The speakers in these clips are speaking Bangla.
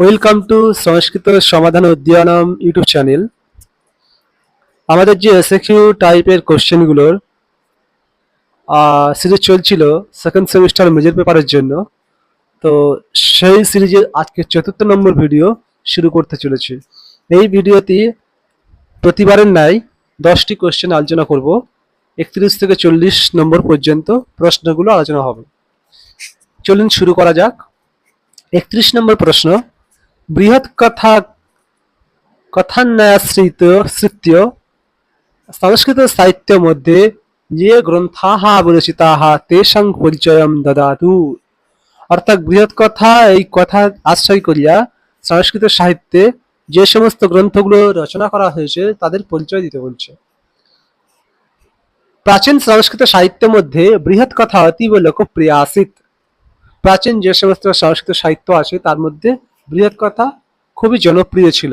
ওয়েলকাম টু সংস্কৃত সমাধান উদ্যানম ইউটিউব চ্যানেল আমাদের যে এসএকিউ টাইপের কোশ্চেনগুলোর সিরিজ চলছিল সেকেন্ড সেমিস্টার মেজর পেপারের জন্য, তো সেই সিরিজের আজকে চতুর্থ নম্বর ভিডিও শুরু করতে চলেছি। এই ভিডিওতে প্রতিবারের ন্যায় দশটি কোশ্চেন আলোচনা করব। একত্রিশ থেকে চল্লিশ নম্বর পর্যন্ত প্রশ্নগুলো আলোচনা হবে। চলুন শুরু করা যাক। একত্রিশ নম্বর প্রশ্ন বৃহৎ কথা কথান্যাশ্রিত শ্রিত্য সংস্কৃত সাহিত্য মধ্যে যে গ্রন্থাহ বিরচিতাহ তেষাং পরিচয় দদাতু। অর্থাৎ বৃহৎ কথা, এই কথা আশ্রয় করিয়া সংস্কৃত সাহিত্যে যে সমস্ত গ্রন্থগুলো রচনা করা হয়েছে, তাদের পরিচয় দিতে বলছে। প্রাচীন সংস্কৃত সাহিত্যের মধ্যে বৃহৎ কথা অতীব লোকপ্রিয় আসিত প্রাচীন যে সমস্ত সংস্কৃত সাহিত্য আছে, তার মধ্যে বৃহৎ কথা খুবই জনপ্রিয় ছিল।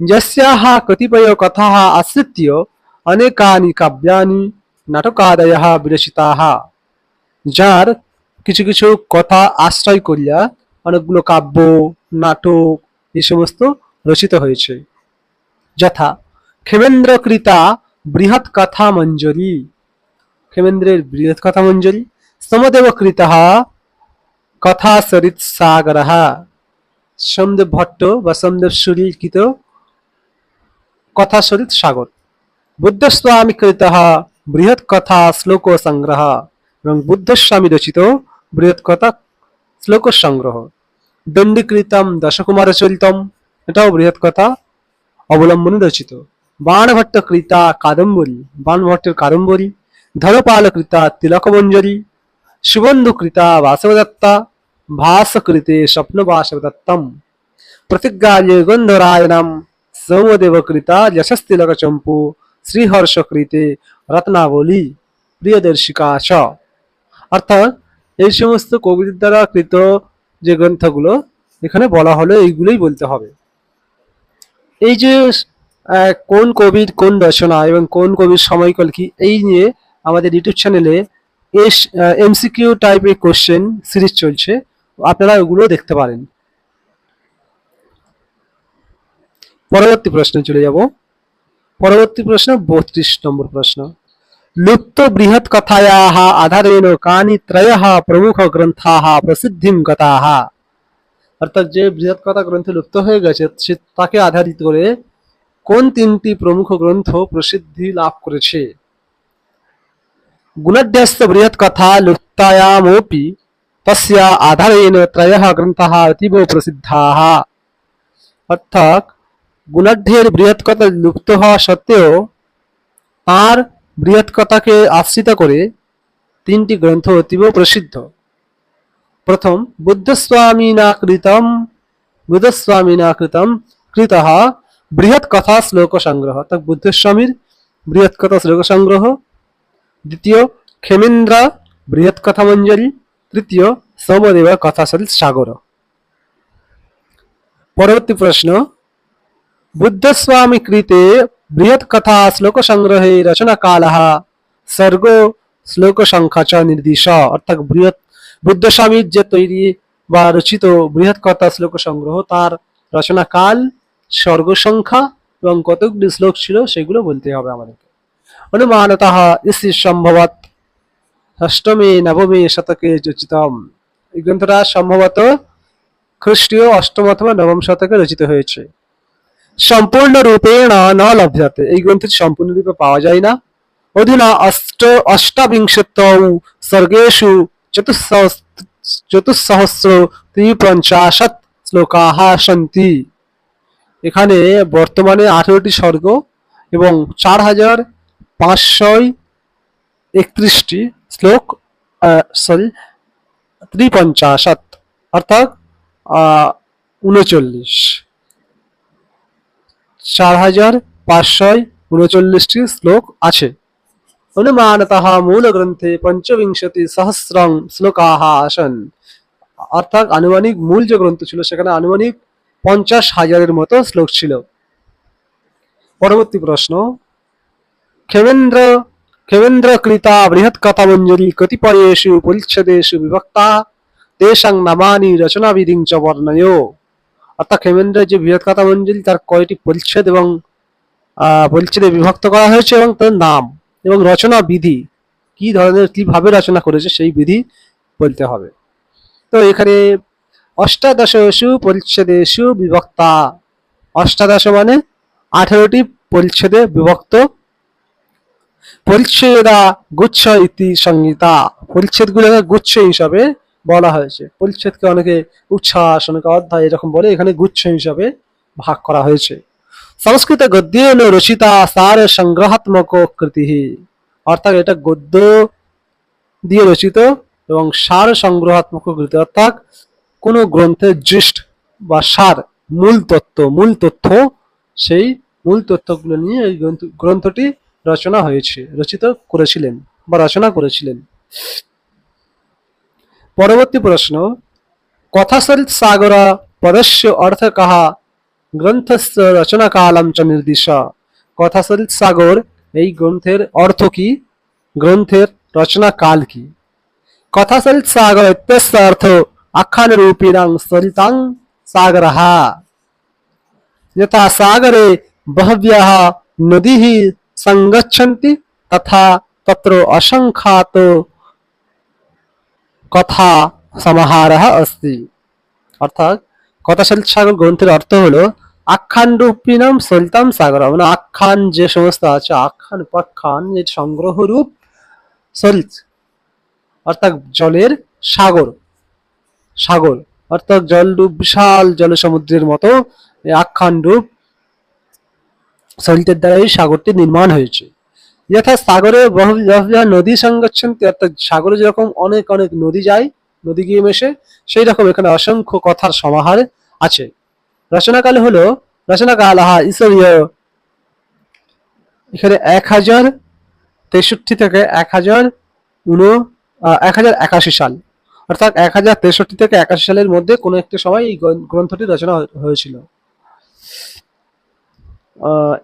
যস্যাহ কতিপয় কথা আশ্রিত্য, অনেকানি কাব্যানি নাটকাদয় বিরচিতাহ, যার কিছু কিছু কথা আশ্রয় করিয়া অনেকগুলো কাব্য, নাটক এই সমস্ত রচিত হয়েছে। যথা ক্ষেমেন্দ্রকৃতা বৃহৎ কথা মঞ্জরি, ক্ষেমেন্দ্রের বৃহৎ কথা মঞ্জরি সমদেব কৃতः কথা সরিত সাগরः সোমদেব ভট্ট বা সোমদেব সুরিকৃত কথা সরিত সাগর। বুদ্ধস্বামী কৃত বৃহৎ কথা শ্লোক সংগ্রহ এবং বুদ্ধস্বামী রচিত বৃহৎ কথা শ্লোক সংগ্রহ। দণ্ডীকৃতম দশকুমার চরিতম, এটাও বৃহৎ কথা অবলম্বনে রচিত। বাণভট্ট কৃতা কাদম্বরী, বাণভট্টের কাদম্বরী। ধরপাল কৃতা তিলকমঞ্জরী। সুবন্ধু কৃতা বাসবদত্তা। ভাসকৃতে স্বপ্ন বাসবদত্তম প্রতিজ্ঞায়ে গন্ধরায়ণম সৌমদেব কৃতা যশস্তিলক চম্পু শ্রীহর্ষ কৃতে রত্নাবলী প্রিয়দর্শিকা চ অর্থাৎ এই সমস্ত কবিদের দ্বারা কৃত যে গ্রন্থগুলো, এখানে বলা হলো, এইগুলোই বলতে হবে। এই যে কোন কবির কোন রচনা এবং কোন কবির সময়কাল কি, এই নিয়ে আমাদের ইউটিউব চ্যানেলে এস এমসিকিউ টাইপের কোশ্চেন সিরিজ চলছে। আপনারা ওগুলো দেখতে পারেন। পরবর্তী প্রশ্নে চলে যাব। পরবর্তী প্রশ্ন, বত্রিশ নম্বর প্রশ্ন। লুপ্ত বৃহৎ কথায়াः আধারেণ কানি ত্রয়ः প্রমুখ গ্রন্থাः প্রসিদ্ধিম গতাः অর্থাৎ যে বৃহৎ কথা গ্রন্থ লুপ্ত হয়ে গেছে, সে তাকে আধারিত করে কোন তিনটি প্রমুখ গ্রন্থ প্রসিদ্ধি লাভ করেছে? গুণাঢ্যস্ত বৃহৎ কথা লুপ্তায়ামপি তস্য আধারেণ ত্রয়ः গ্রন্থাः অতীব প্রসিদ্ধাः অর্থাৎ গুণাঢ্যের বৃহৎকথা লুপ্ত হওয়া সত্ত্বেও তার বৃহৎকথাকে আশ্রিত করে তিনটি গ্রন্থ অতীব প্রসিদ্ধ প্রথম বুদ্ধস্বামিনা কৃতম বুদ্ধস্বামিনা কৃতম কৃত বৃহৎ কথা শ্লোক সংগ্রহ অর্থাৎ বুদ্ধস্বামীর বৃহৎ কথা শ্লোক সংগ্রহ দ্বিতীয় ক্ষেমেন্দ্র বৃহৎ কথা মঞ্জরি তৃতীয় সোমদেব কথা সরিত সাগর। পরবর্তী প্রশ্ন, বুদ্ধস্বামী কৃতে বৃহৎ কথা শ্লোক সংগ্রহে রচনা কাল সর্গ শ্লোক সংখ্যা চ নির্দিশ। অর্থাৎ বৃহৎ বুদ্ধস্বামীর যে তৈরি বা রচিত বৃহৎ কথা শ্লোক সংগ্রহ, তার রচনা কাল, স্বর্গ সংখ্যা এবং কতগুলি শ্লোক ছিল সেগুলো বলতে হবে আমাদেরকে। অনুমানত ইসি সম্ভবত অষ্টমে, নবমে, শতকে রচিতম। এই গ্রন্থটা সম্ভবত খ্রিস্টীয় অষ্টম অথবা নবম শতকে রচিত হয়েছে। সম্পূর্ণ রূপেণ ন লভ্যতে। এই গ্রন্থটি সম্পূর্ণ রূপে পাওয়া যায় না। অধুনা অষ্ট অষ্টাবিংশতৌ সর্গেষু চতুঃসহস চতুঃসহস্র ত্রিপঞ্চাশৎ শ্লোকাহ সন্তি। এখানে বর্তমানে আঠেরোটি স্বর্গ এবং চার হাজার পাঁচশো একত্রিশটি শ্লোক সরি ত্রিপঞ্চাশৎ অর্থাৎ উনচল্লিশ চার হাজার পাঁচশো উনচল্লিশটি শ্লোক আছে অনুমানতঃ মূল গ্রন্থে পঞ্চবিংশতি সহস্রং শ্লোকাহ আসন অর্থাৎ আনুমানিক মূল যে গ্রন্থ ছিল, সেখানে আনুমানিক পঞ্চাশ হাজারের মতো শ্লোক ছিল। পরবর্তী প্রশ্ন। ক্ষেমেন্দ্র কথা মঞ্জুরি কতিপয়েষু পরিচ্ছেদেষু বিভক্তা তেষাং নামানি রচনাবিধিং চ বর্ণয় অর্থাৎ হেমেন্দ্রের যে বৃহৎ কথা মঞ্জুরি তার কয়টি পরিচ্ছেদ এবং পরিচ্ছেদে বিভক্ত করা হয়েছে এবং তার নাম এবং রচনা বিধি কি ধরনের কীভাবে রচনা করেছে সেই বিধি বলতে হবে। তো এখানে অষ্টাদশসু পরিচ্ছেদেশু বিভক্তা অষ্টাদশ মানে আঠেরোটি পরিচ্ছেদে বিভক্ত পরিচ্ছেদা গুচ্ছ ইতি সংহিতা। পরিচ্ছেদগুলোকে গুচ্ছ হিসাবে বলা হয়েছে। পরিচ্ছেদকে অনেকে উচ্ছ্বাস, অনেকে অধ্যায় এরকম বলে, এখানে গুচ্ছ হিসাবে ভাগ করা হয়েছে। সংস্কৃত গদ্যেন রচিতা সার সংগ্রহাত্মক কৃতি অর্থাৎ এটা গদ্য দিয়ে রচিত এবং সার সংগ্রহাত্মক কৃতি। অর্থাৎ কোন গ্রন্থের দৃষ্ট বা সার মূল তত্ত্ব, মূল তথ্য, সেই মূল তথ্যগুলো নিয়ে এই গ্রন্থ গ্রন্থটি রচনা হয়েছে রচিত করেছিলেন বা রচনা করেছিলেন পরবর্তী প্রশ্ন কথাসরিত সাগর পদস্য অর্থ কাহা গ্রন্থস্য রচনা কালম চ নির্দিশ কথাসরিত সাগর এই গ্রন্থের অর্থ কি গ্রন্থের রচনা কাল কি কথাসরিত সাগর ইত্যস্য অর্থ আখ্যান রূপিণাং সরিতাং সাগরः यथा सागरे बहव्यः नदीः সঙ্গচ্ছন্তি তথা তত্র অসংখ্যাত কথা সমাহার অস্তি অর্থাৎ কথাশালিত সাগর গ্রন্থের অর্থ হলো আখ্যান রূপিনাম সলিতাম সাগর মানে আখ্যান যে সমস্ত আছে আখ্যান উপাখ্যান এর সংগ্রহ রূপ সলিত অর্থাৎ জলের সাগর সাগর অর্থাৎ জলরূপ বিশাল জল সমুদ্রের মতো আখ্যান রূপ সলিতের দ্বারা এই সাগরটি নির্মাণ হয়েছে। যথা সাগরে নদী সংগচ্ছন্তি অর্থাৎ সাগরে যেরকম অনেক অনেক নদী যায়, নদী গিয়ে মেশে, সেই রকম এখানে অসংখ্য কথার সমাহার আছে। রচনাকাল হলো, রচনাকাল, আহা, ঈশ্বরীয়। এখানে এক হাজার তেষট্টি থেকে এক হাজার উন এক হাজার একাশি সাল। অর্থাৎ এক হাজার তেষট্টি থেকে একাশি সালের মধ্যে কোনো একটি সময় এই গ্রন্থ- গ্রন্থটি রচনা হয়েছিল।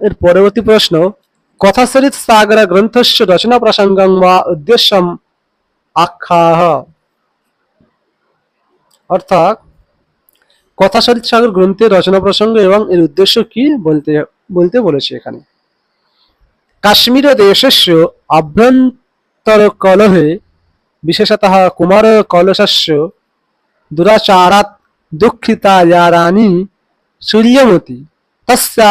এর পরবর্তী প্রশ্ন কথাসরিত সাগর গ্রন্থস্য রচনা প্রসঙ্গং বা উদ্দেশ্যম আখ্যাহ। অর্থাৎ কথাসরিত সাগর গ্রন্থের রচনা প্রসঙ্গ এবং এর উদ্দেশ্য কি বলতে বলতে বলেছে এখানে। কাশ্মীর দেশস্য আভ্যন্তর কলহে বিশেষতঃ কুমার কলশস্য দুরাচারাত দুঃখিতা ইয়া রানী সূর্যমতি। তস্যা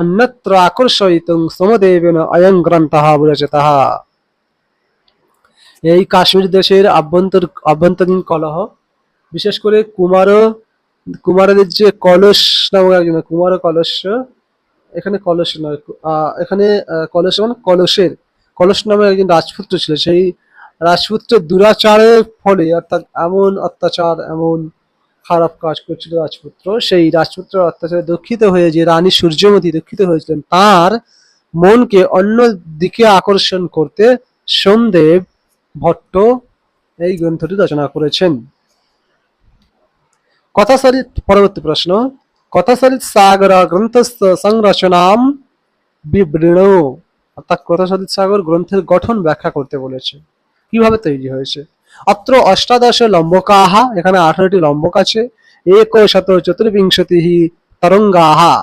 অন্যত্র আকর্ষয়িতুং সমদেবেন অয়ং গ্রন্থः বিরচিতः এই কাশ্মীর দেশের আভ্যন্তর আভ্যন্তরীণ কলহ, বিশেষ করে কুমার কুমারদের যে কলস নামক একজন, কুমার কলস, এখানে কলস নয় এখানে কলস মানে কলসের, কলস নামে একজন রাজপুত্র ছিল। সেই রাজপুত্রের দুরাচারের ফলে, অর্থাৎ এমন অত্যাচার, এমন খারাপ কাজ করছিল রাজপুত্র, সেই রাজপুত্র অত্যাচারে দুঃখিত হয়ে যে রানী সূর্যমতী দুঃখিত হয়েছিলেন, তার মনকে অন্য দিকে আকর্ষণ করতে সোমদেব ভট্ট এই গ্রন্থটি রচনা করেছেন। কথাসারিত পরবর্তী প্রশ্ন, কথাসারিত সাগর গ্রন্থস্থ সংরচনাম বিবৃণ, অর্থাৎ কথাসারিত সাগর গ্রন্থের গঠন ব্যাখ্যা করতে বলেছে। কীভাবে তৈরি হয়েছে? অত্র অষ্টাদশ লম্বকাহা এখানে আঠারোটি লম্বক আছে এক শত চতুর্বিংশতি তরঙ্গাহা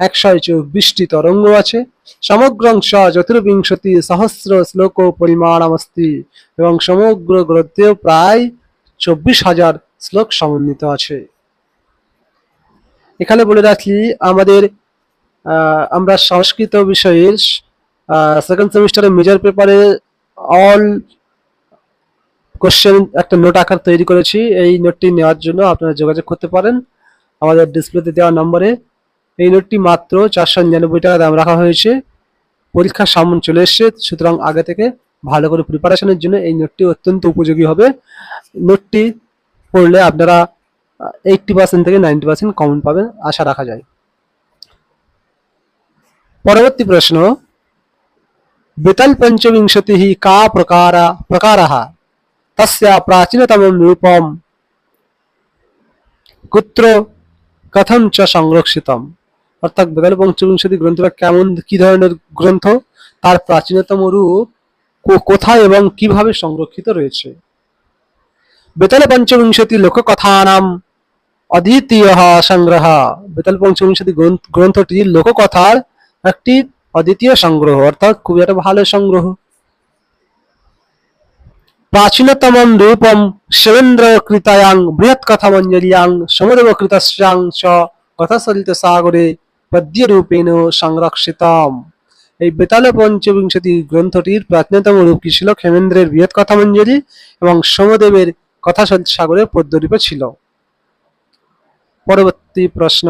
একশো চব্বিশটি তরঙ্গ আছে, সমগ্রাংশ চতুর্বিংশতি সহস্র শ্লোক পরিমাণামস্তি, এবং সমগ্র গ্রন্থে প্রায় চব্বিশ হাজার শ্লোক সমন্বিত আছে। এখানে বলে রাখি, আমাদের আমরা সংস্কৃত বিষয়ের সেকেন্ড সেমিস্টারের মেজর পেপারে অল কোশ্চেন একটা নোট আকার তৈরি করেছি। এই নোটটি নেওয়ার জন্য আপনারা যোগাযোগ করতে পারেন। আমাদের ডিসপ্লেতে দেওয়া নম্বরে এই নোটটি মাত্র চারশো নিরানব্বই টাকা দাম রাখা হয়েছে। পরীক্ষার সামন চলে এসছে। সুতরাং আগে থেকে ভালো করে প্রিপারেশনের জন্য এই নোটটি অত্যন্ত উপযোগী হবে। নোটটি পড়লে আপনারা এইটটি পার্সেন্ট থেকে নাইনটি পার্সেন্ট কমন পাবেন, আশা রাখা যায়। পরবর্তী প্রশ্ন, বিতল পঞ্চবিংশতি কা প্রকার প্রকারः তস্য প্রাচীনতমं রূপম কুত্র কথম চ সংরক্ষিতম অর্থাৎ পঞ্চবিংশতি গ্রন্থটা কেমন কি ধরনের গ্রন্থ তার প্রাচীনতম রূপ কোথায় এবং কীভাবে সংরক্ষিত রয়েছে বেতাল পঞ্চবিংশতি লোককথানাম অদ্বিতীয় সংগ্রহ বেতাল পঞ্চবিংশতি গ্রন্থ- গ্রন্থটি লোককথার একটি অদ্বিতীয় সংগ্রহ অর্থাৎ খুবই একটা ভালো সংগ্রহ প্রাচীনতমম রূপম শিবেন্দ্র কৃতায়াং বৃহৎ কথামঞ্জলিয়াং সমদেব কৃতস্যাং চ কথাসলিত সাগরে পদ্য রূপেণ সংরক্ষিতম এই বেতাল পঞ্চবিংশতি গ্রন্থটির প্রাচীনতম রূপ কি ছিল? ক্ষেমেন্দ্রের বৃহৎ কথামঞ্জলি এবং সমদেবের কথাসলিত সাগরে পদ্যরূপে ছিল। পরবর্তী প্রশ্ন।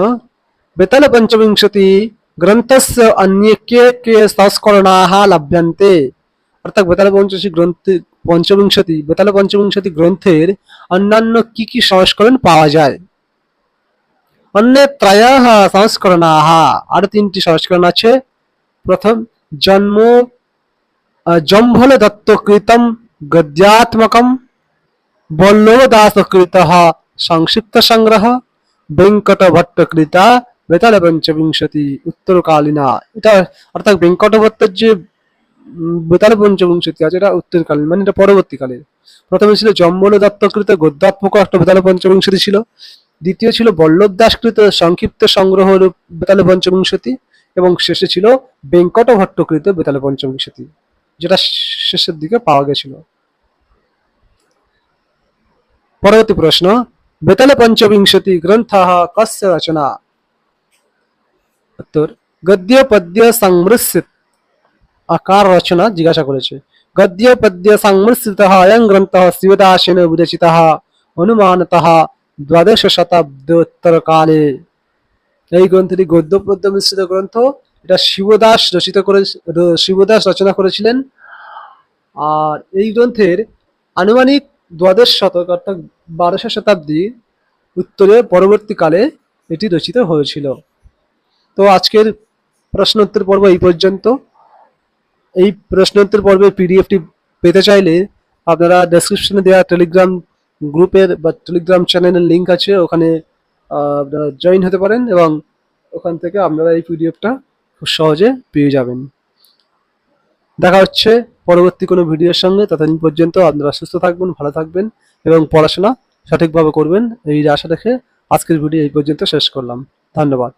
বেতাল পঞ্চবিংশতি গ্রন্থস্য অন্যে কে কে সংস্করণাः লভ্যন্তে? অর্থাৎ বেতাল পঞ্চবিংশতি গ্রন্থ পঞ্চবিংশতি বেতাল পঞ্চবিংশতি গ্রন্থের অন্যান্য কি কি সংস্করণ পাওয়া যায়? অন্য ত্রয় সংস্করণাः। আরও তিনটি সংস্করণ আছে। প্রথম জন্ম আহ, জম্ভল দত্তকৃতম গদ্যাত্মকম বল্লভদাসকৃত সংক্ষিপ্ত সংগ্রহ বেঙ্কট ভট্টকৃতা বেতাল পঞ্চবিংশতি উত্তরকালীনা। এটা অর্থাৎ বেঙ্কট ভট্টের যে বেতাল পঞ্চবিংশতি আছে, এটা উত্তরকালীন মানে এটা পরবর্তীকালে প্রথমে ছিল জম্বল দত্তকৃত গদ্যাত্মক একটা বেতাল পঞ্চবিংশতি ছিল। দ্বিতীয় ছিল বল্লভ দাসকৃত সংক্ষিপ্ত সংগ্রহ বেতাল পঞ্চবিংশতি এবং শেষে ছিল বেঙ্কট ভট্টকৃত বেতাল পঞ্চবিংশতি যেটা শেষের দিকে পাওয়া গেছিল। পরবর্তী প্রশ্ন বেতাল পঞ্চবিংশতি গ্রন্থ কস্য রচনা? উত্তর, গদ্য পদ্য সংমৃশ্যিত আকার রচনা জিজ্ঞাসা করেছে। গদ্য পদ্য সংমৃশ্যিত অয়ং গ্রন্থ শিবদাসেন বিরচিত, অনুমানত দ্বাদশ শতাব্দোত্তর কালে এই গ্রন্থটি গদ্য পদ্য মিশ্রিত গ্রন্থ। এটা শিবদাস রচিত করে শিবদাস রচনা করেছিলেন। আর এই গ্রন্থের আনুমানিক দ্বাদশ শতক অর্থাৎ বারোশো শতাব্দী উত্তরে পরবর্তীকালে এটি রচিত হয়েছিল। তো আজকের প্রশ্নোত্তর পর্ব এই পর্যন্ত। এই প্রশ্নোত্তর পর্বের পিডিএফটি পেতে চাইলে আপনারা ডেসক্রিপশনে দেওয়া টেলিগ্রাম গ্রুপের বা টেলিগ্রাম চ্যানেলের লিঙ্ক আছে, ওখানে আপনারা জয়েন হতে পারেন এবং ওখান থেকে আপনারা এই পিডিএফটা খুব সহজে পেয়ে যাবেন। দেখা হচ্ছে পরবর্তী কোনো ভিডিওর সঙ্গে, ততদিন পর্যন্ত আপনারা সুস্থ থাকবেন, ভালো থাকবেন এবং পড়াশোনা সঠিকভাবে করবেন, এই আশা রেখে আজকের ভিডিও এই পর্যন্ত শেষ করলাম। ধন্যবাদ।